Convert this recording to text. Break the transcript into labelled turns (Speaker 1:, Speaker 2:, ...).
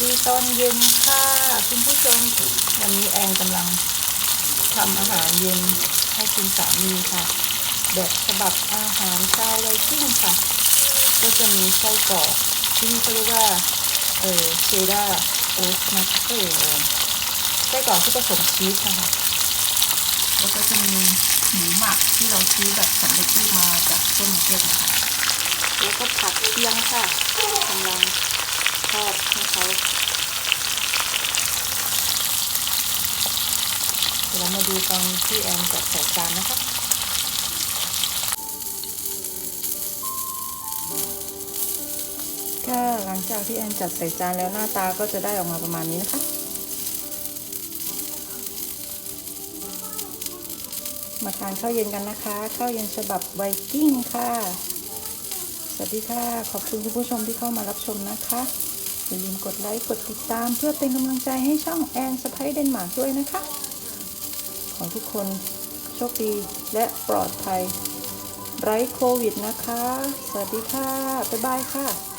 Speaker 1: ดีตอนเย็นค่ะคุณผู้ชมวันนี้แอนกำลังทำอาหารเย็นให้คุณสามีค่ะ แบบฉบับอาหารชาวไวกิ้งค่ะ ก็จะมีไส้กรอกที่นี่เขาเรียกว่าเออเชดดาโอ๊ตนะเออไส้กรอกที่ผสมชีสนะคะแล้วก็จะมีหมูหมักที่เราซื้อแบบสำเร็จรูปมาจากต้นมะเขือนะคะแล้วก็ผักเคียงค่ะกำลัง อดให้เขาเดี๋ยวเรามาดูตอนที่แอนจัดใส่จานนะคะค่ะหลังจากที่แอนจัดใส่จานแล้วหน้าตาก็จะได้ออกมาประมาณนี้นะคะมาทานข้าวเย็นกันนะคะข้าวเย็นฉบับไวกิ้งค่ะ สวัสดีค่ะ ขอบคุณคุณผู้ชมที่เข้ามารับชมนะคะ อย่าลืมกดไลค์ กดติดตามเพื่อเป็นกำลังใจให้ช่องแอนสไปเดนมาร์กด้วยนะคะ ขอทุกคนโชคดีและปลอดภัย ไร้โควิดนะคะ สวัสดีค่ะ บ๊ายบายค่ะ